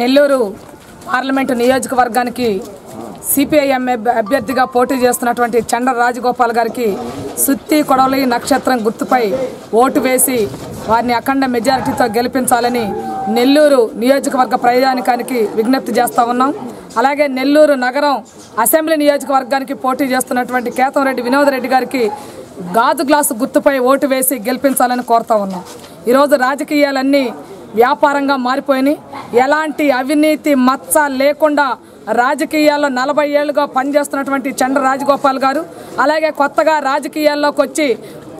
Nellore parliament నియోజకవర్గానికి CPIM అభ్యర్థిగా పోటీ చేస్తున్నటువంటి చండ్ర రాజగోపాల్ గారికి సుత్తి కొడవలి నక్షత్రం గుర్తుపై ఓటు వేసి వారిని అఖండ మెజారిటీతో గెలిపించాలని నెల్లూరు నియోజకవర్గ ప్రయాణికానికి విజ్ఞప్తి చేస్తూ ఉన్నాం. అలాగే నెల్లూరు నగరం అసెంబ్లీ నియోజకవర్గానికి పోటీ చేస్తున్నటువంటి కేతంరెడ్డి వినోద్ రెడ్డి గారికి గాజు గ్లాసు గుర్తుపై ఓటు వేసి గెలిపించాలని కోరుతా ఉన్నాం. ఈరోజు రాజకీయాలన్నీ వ్యాపారంగా మారిపోయినాయి. ఎలాంటి అవినీతి మచ్చ లేకుండా రాజకీయాల్లో నలభై ఏళ్ళుగా పనిచేస్తున్నటువంటి చంద్ర రాజగోపాల్ గారు అలాగే కొత్తగా రాజకీయాల్లోకి వచ్చి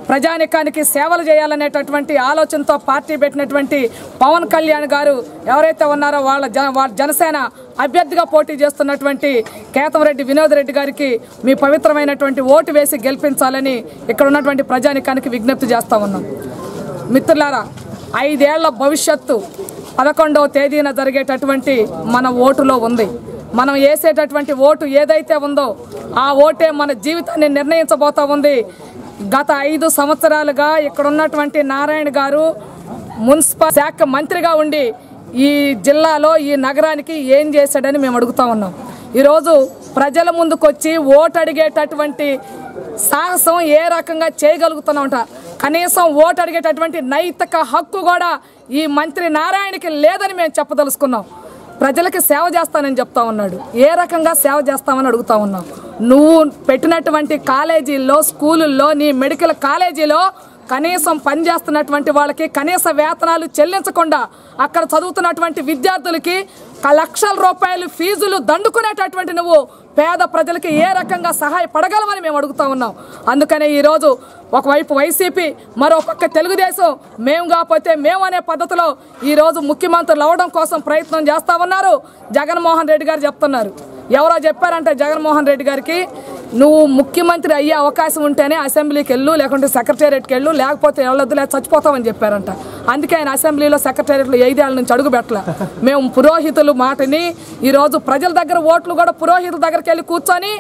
ప్రజానికానికి సేవలు చేయాలనేటటువంటి ఆలోచనతో పార్టీ పెట్టినటువంటి పవన్ కళ్యాణ్ గారు ఎవరైతే ఉన్నారో వాళ్ళ జన వాళ్ళ జనసేన అభ్యర్థిగా పోటీ చేస్తున్నటువంటి కేతంరెడ్డి వినోద్ రెడ్డి గారికి మీ పవిత్రమైనటువంటి ఓటు వేసి గెలిపించాలని ఇక్కడ ఉన్నటువంటి ప్రజానికానికి విజ్ఞప్తి చేస్తా ఉన్నాం. మిత్రులారా ఐదేళ్ళ భవిష్యత్తు పదకొండవ తేదీన జరిగేటటువంటి మన ఓటులో ఉంది. మనం వేసేటటువంటి ఓటు ఏదైతే ఉందో ఆ ఓటే మన జీవితాన్ని నిర్ణయించబోతా ఉంది. గత ఐదు సంవత్సరాలుగా ఇక్కడ ఉన్నటువంటి నారాయణ గారు మున్సిపల్ శాఖ మంత్రిగా ఉండి ఈ జిల్లాలో ఈ నగరానికి ఏం చేశాడని మేము అడుగుతా ఉన్నాం. ఈరోజు ప్రజల ముందుకొచ్చి ఓటు అడిగేటటువంటి సాహసం ఏ రకంగా చేయగలుగుతున్నామంట. కనీసం ఓటు అడిగేటటువంటి నైతిక హక్కు కూడా ఈ మంత్రి నారాయణకి లేదని మేము చెప్పదలుచుకున్నాం. ప్రజలకి సేవ చేస్తానని చెప్తా ఉన్నాడు. ఏ రకంగా సేవ చేస్తామని అడుగుతా ఉన్నాం. నువ్వు పెట్టినటువంటి కాలేజీల్లో స్కూలుల్లో నీ మెడికల్ కాలేజీలో కనీసం పనిచేస్తున్నటువంటి వాళ్ళకి కనీస వేతనాలు చెల్లించకుండా అక్కడ చదువుతున్నటువంటి విద్యార్థులకి లక్షల రూపాయలు ఫీజులు దండుకునేటటువంటి నువ్వు పేద ప్రజలకి ఏ రకంగా సహాయపడగలమని మేము అడుగుతా ఉన్నాం. అందుకనే ఈరోజు ఒకవైపు వైసీపీ మరోపక్క తెలుగుదేశం మేము కాకపోతే మేము అనే పద్ధతిలో ఈరోజు ముఖ్యమంత్రులు అవడం కోసం ప్రయత్నం చేస్తూ ఉన్నారు. జగన్మోహన్ రెడ్డి గారు చెప్తున్నారు. ఎవరో చెప్పారంటే జగన్మోహన్ రెడ్డి గారికి నువ్వు ముఖ్యమంత్రి అయ్యే అవకాశం ఉంటేనే అసెంబ్లీకి వెళ్ళు లేకుంటే సెక్రటేరియట్కి వెళ్ళు లేకపోతే వెళ్ళొద్దు లేదా చచ్చిపోతామని చెప్పారంట. అందుకే ఆయన అసెంబ్లీలో సెక్రటేరియట్లో ఐదేళ్ళ నుంచి అడుగు పెట్టలే. మేము పురోహితులు మాటని ఈరోజు ప్రజల దగ్గర ఓట్లు కూడా పురోహితుల దగ్గరికి వెళ్ళి కూర్చొని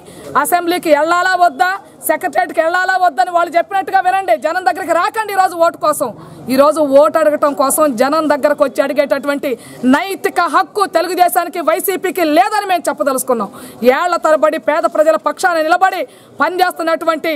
అసెంబ్లీకి వెళ్ళాలా వద్దా? సెక్రటేరియట్కి వెళ్ళాలా వద్దని వాళ్ళు చెప్పినట్టుగా వినండి. జనం దగ్గరికి రాకండి ఈరోజు ఓటు కోసం. ఈరోజు ఓటు అడగటం కోసం జనం దగ్గరకు వచ్చి అడిగేటటువంటి నైతిక హక్కు తెలుగుదేశానికి వైసీపీకి లేదని మేము చెప్పదలుచుకున్నాం. ఏళ్ళ తరబడి పేద ప్రజల పక్షాన నిలబడి పనిచేస్తున్నటువంటి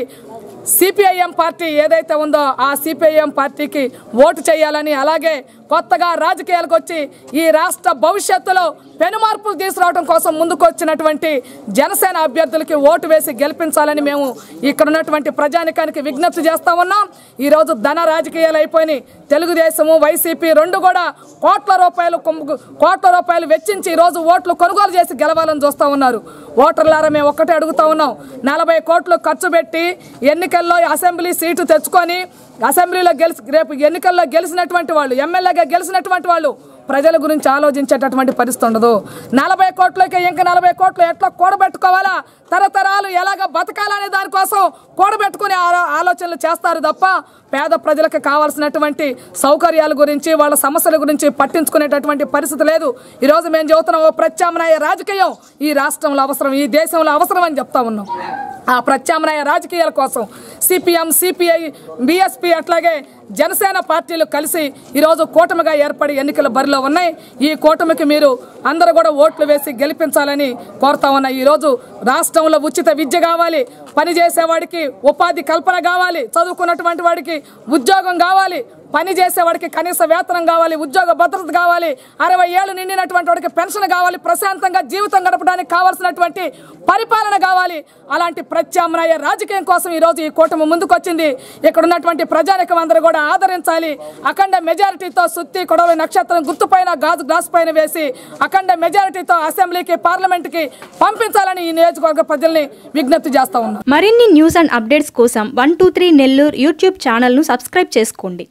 సిపిఐఎం పార్టీ ఏదైతే ఉందో ఆ సిపిఐఎం పార్టీకి ఓటు చేయాలని అలాగే కొత్తగా రాజకీయాలకు వచ్చి ఈ రాష్ట్ర భవిష్యత్తులో పెనుమార్పులు తీసుకురావడం కోసం ముందుకు వచ్చినటువంటి జనసేన అభ్యర్థులకి ఓటు వేసి గెలిపించాలని మేము ఇక్కడ ఉన్నటువంటి ప్రజానికానికి విజ్ఞప్తి చేస్తా ఉన్నాం. ఈరోజు ధన రాజకీయాలు అయిపోయినాయి. తెలుగుదేశము వైసీపీ రెండు కూడా కోట్ల రూపాయలు కోట్ల రూపాయలు వెచ్చించి ఈరోజు ఓట్లు కొనుగోలు చేసి గెలవాలని చూస్తూ ఉన్నారు. ఓటర్లారా మేము ఒక్కటే అడుగుతా ఉన్నాం. నలభై కోట్లు ఖర్చు పెట్టి ఎన్నికల్లో అసెంబ్లీ సీటు తెచ్చుకొని అసెంబ్లీలో గెలిచి రేపు ఎన్నికల్లో గెలిచినటువంటి వాళ్ళు ఎమ్మెల్యేగా గెలిచినటువంటి వాళ్ళు ప్రజల గురించి ఆలోచించేటటువంటి పరిస్థితి ఉండదు. నలభై కోట్లకి ఇంకా నలభై కోట్లు ఎట్లా కూడబెట్టుకోవాలా తరతరాలు ఎలాగ బతకాలనే దానికోసం కూడబెట్టుకునే ఆలో- ఆలోచనలు చేస్తారు తప్ప పేద ప్రజలకు కావాల్సినటువంటి సౌకర్యాల గురించి వాళ్ళ సమస్యల గురించి పట్టించుకునేటటువంటి పరిస్థితి లేదు. ఈరోజు మేము చెబుతున్నాం ఓ ప్రత్యామ్నాయ రాజకీయం ఈ రాష్ట్రంలో అవసరం ఈ దేశంలో అవసరం అని చెప్తా ఉన్నాం. ఆ ప్రత్యామ్నాయ రాజకీయాల కోసం సిపిఎం సిపిఐ బిఎస్పి అట్లాగే జనసేన పార్టీలు కలిసి ఈరోజు కూటమిగా ఏర్పడి ఎన్నికల బరిలో ఉన్నాయి. ఈ కూటమికి మీరు అందరూ కూడా ఓట్లు వేసి గెలిపించాలని కోరుతా ఉన్నా. ఈరోజు రాష్ట్రంలో ఉచిత విద్య కావాలి పని చేసేవాడికి ఉపాధి కల్పన కావాలి చదువుకున్నటువంటి వాడికి ఉద్యోగం కావాలి పని చేసేవాడికి కనీస వేతనం కావాలి ఉద్యోగ భద్రత కావాలి అరవై ఏళ్ళు నిండినటువంటి వాడికి పెన్షన్ కావాలి ప్రశాంతంగా జీవితం గడపడానికి కావాల్సినటువంటి పరిపాలన కావాలి. అలాంటి ప్రత్యామ్నాయ రాజకీయం కోసం ఈరోజు ఈ కూటమి ముందుకొచ్చింది. ఇక్కడ ఉన్నటువంటి ప్రజానికం అందరూ కూడా ఆదరించాలి. అఖండ మెజారిటీతో సుత్తి కొడవలి నక్షత్రం గుర్తుపైన గాజు గ్లాస్ పైన వేసి అఖండ మెజారిటీతో అసెంబ్లీకి పార్లమెంట్కి పంపించాలని ఈ నియోజకవర్గ ప్రజల్ని విజ్ఞప్తి చేస్తా ఉన్నాం. మరిన్ని న్యూస్ అండ్ అప్డేట్స్ కోసం one two three Nellore YouTube ఛానల్ను సబ్స్క్రైబ్ చేసుకోండి.